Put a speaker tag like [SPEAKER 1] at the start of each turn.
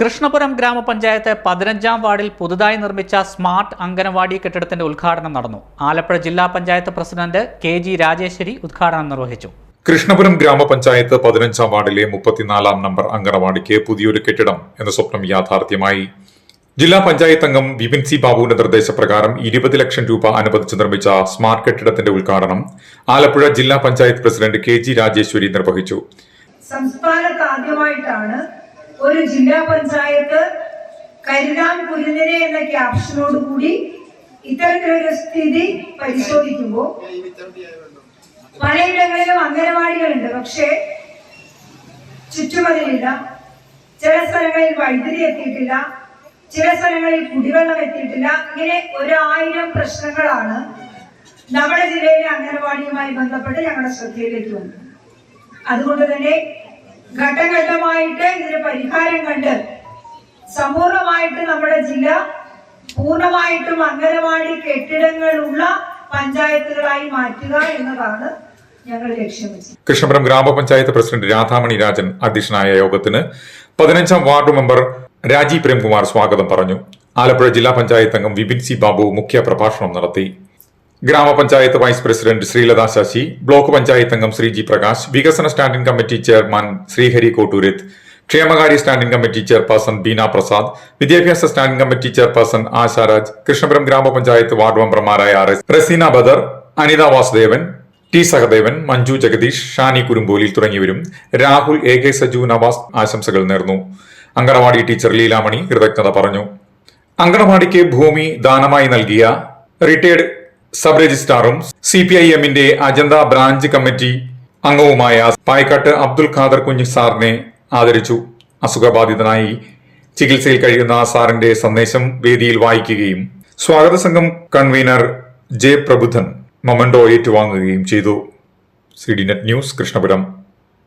[SPEAKER 1] കൃഷ്ണപുരം ഗ്രാമപഞ്ചായത്ത് പതിനഞ്ചാം വാർഡിൽ പുതുതായി നിർമ്മിച്ച സ്മാർട്ട് അംഗനവാടി കെട്ടിടത്തിന്റെ ഉദ്ഘാടനം നടന്നു. ആലപ്പുഴ ജില്ലാ panchayat president K G Rajeshwari ഉദ്ഘാടനം നിർവഹിച്ചു.
[SPEAKER 2] കൃഷ്ണപുരം ഗ്രാമപഞ്ചായത്ത് പതിനഞ്ചാം വാർഡിലെ മുപ്പത്തിനാലാം നമ്പർ അംഗനവാടിക്ക് പുതിയൊരു കെട്ടിടം എന്ന സ്വപ്നം യാഥാർത്ഥ്യമായി. ജില്ലാ പഞ്ചായത്ത് അംഗം വിപിൻ സി ബാബുവിന്റെ നിർദ്ദേശപ്രകാരം ഇരുപത് ലക്ഷം രൂപ അനുവദിച്ച് നിർമ്മിച്ച സ്മാർട്ട് കെട്ടിടത്തിന്റെ ഉദ്ഘാടനം ആലപ്പുഴ ജില്ലാ panchayat president K G Rajeshwari നിർവഹിച്ചു.
[SPEAKER 3] സംസ്ഥാനത്ത് ആദ്യമായിട്ടാണ് ഒരു ജില്ലാ പഞ്ചായത്ത് കരുതാൻ കുരുന്നിനെ എന്ന ക്യാപ്ഷനോട് കൂടി ഇത്തരത്തിലൊരു സ്ഥിതി പരിശോധിക്കുമ്പോൾ പലയിടങ്ങളിലും അംഗനവാടികളുണ്ട്. പക്ഷേ ചുറ്റുമതിലില്ല. ചില സ്ഥലങ്ങളിൽ വൈദ്യുതി എത്തിയിട്ടില്ല. ചില സ്ഥലങ്ങളിൽ കുടിവെള്ളം എത്തിയിട്ടില്ല. ഇങ്ങനെ ഒരായിരം പ്രശ്നങ്ങളാണ് നമ്മുടെ ജില്ലയിലെ അംഗനവാടിയുമായി ബന്ധപ്പെട്ട് ഞങ്ങളുടെ ശ്രദ്ധയിലേക്ക് വന്നത്. അതുകൊണ്ട് തന്നെ ഘട്ടം ഘട്ടമായിട്ട് ഇതിന് പരിഹാരം കണ്ട് സമ്പൂർണമായിട്ട് നമ്മുടെ ജില്ല പൂർണമായിട്ടും അംഗനവാടി കെട്ടിടങ്ങളുള്ള പഞ്ചായത്തുകളായി മാറ്റുക എന്നതാണ്
[SPEAKER 2] കൃഷ്ണപുരം ഗ്രാമപഞ്ചായത്ത് പ്രസിഡന്റ് രാധാമണി രാജൻ അധ്യക്ഷനായ യോഗത്തിന് പതിനഞ്ചാം വാർഡ് മെമ്പർ രാജീവ് പ്രേംകുമാർ സ്വാഗതം പറഞ്ഞു. ആലപ്പുഴ ജില്ലാ പഞ്ചായത്ത് അംഗം വിപിൻ സി ബാബു മുഖ്യ പ്രഭാഷണം നടത്തി. Grama panchayat vice president Sreelatha Sasi block panchayat അംഗം ശ്രീ ജി പ്രകാശ് വികസന standing committee chairman Sreehari Kottoorath ക്ഷേമകാര്യ standing committee chairperson Beena Prasad വിദ്യാഭ്യാസ standing committee chairperson Asharaj Krishnapuram grama panchayat ward മെമ്പർമാരായ R S Raseena Badar Anitha Vasudevan T Sahadevan Manju Jagadish Shani Kurumbolil തുടങ്ങിയവരും Rahul A K Saju Navas ആശംസകൾ നേർന്നു. Anganwadi teacher Leelamani കൃതജ്ഞത പറഞ്ഞു. അങ്കണവാടിക്ക് ഭൂമി ദാനമായി നൽകിയ റിട്ടയർഡ് സബ് രജിസ്ട്രാറും സി പി ഐ എമ്മിന്റെ അജന്ത ബ്രാഞ്ച് കമ്മിറ്റി അംഗവുമായ പായ്ക്കാട്ട് അബ്ദുൽ ഖാദർ കുഞ്ഞ് സാറിനെ ആദരിച്ചു. അസുഖബാധിതനായി ചികിത്സയിൽ കഴിയുന്ന സാറിന്റെ സന്ദേശം വേദിയിൽ വായിക്കുകയും സ്വാഗത സംഘം കൺവീനർ ജെ പ്രബുദ്ധൻ മൊമന്റോ ഏറ്റുവാങ്ങുകയും ചെയ്തു. C D net news Krishnapuram.